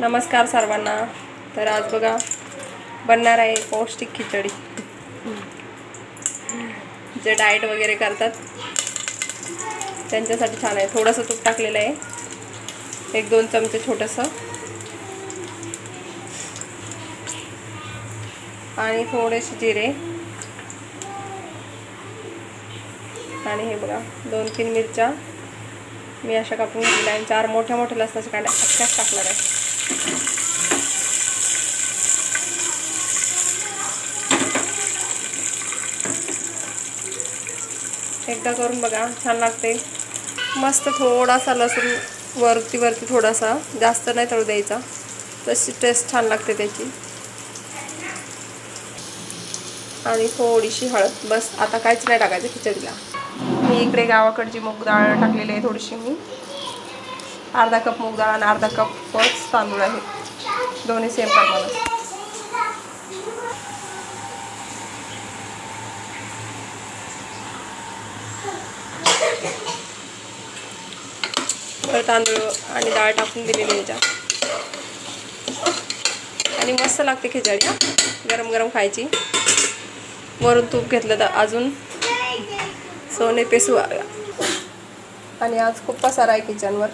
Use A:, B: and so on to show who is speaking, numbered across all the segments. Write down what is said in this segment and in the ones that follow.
A: नमस्कार सर्वांना. तर आज बघा बनणार आहे पौष्टिक खिचडी. जे डाएट वगैरे करतात त्यांच्यासाठी छान आहे. थोडंसं तूप टाकलेलं आहे. एक दोन चमचे छोटंसं. आणि थोडेसे जिरे. आणि हे बघा दोन तीन मिरच्या. मी अशा कापून घेतलेल्या आहे चार मोठ्या मोठ्या लसणाच्या कांड्या अख्ख्याच टाकणार आहे. एकदा करून बघा छान लागते मस्त थोडासा लसूण वरती वरती थोडासा जास्त नाही तळू द्यायचा. तशी टेस्ट छान लागते त्याची. आणि थोडीशी हळद बस आता काहीच नाही टाकायचं खिचडीला. मी इकडे गावाकडची मूग डाळ टाकलेली आहे थोडीशी मी. अर्धा कप मूग डाळ आणि अर्धा कपच तांदूळ आहे. दोन्ही सेम प्रमाणात. तांदूळ आणि डाळ टाकून दिलेली याच्यात. आणि मस्त लागते खिचडी हा. गरम गरम खायची. वरून तूप घेतलं तर अजून सोने पेसू सुहागा आणि आज खूप पसारा आहे किचनवर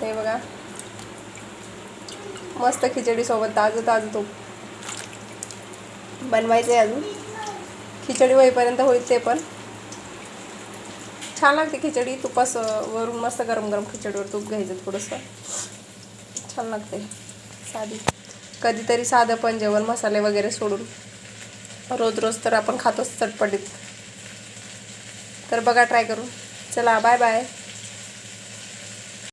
A: हे बघा. मस्त खिचडीसोबत ताजं ताजं तूप. बनवायचं आहे अजून. खिचडी होईपर्यंत होईल ते पण. छान लागते खिचडी. तुपास वरून मस्त गरम गरम खिचडीवर तूप घ्यायचं थोडंसं. छान लागते. साधी. कधीतरी साधं पण जेवण मसाले वगैरे सोडून. रोज रोज तर आपण खातोच चटपटीत. तर बघा ट्राय करून. चला बाय बाय.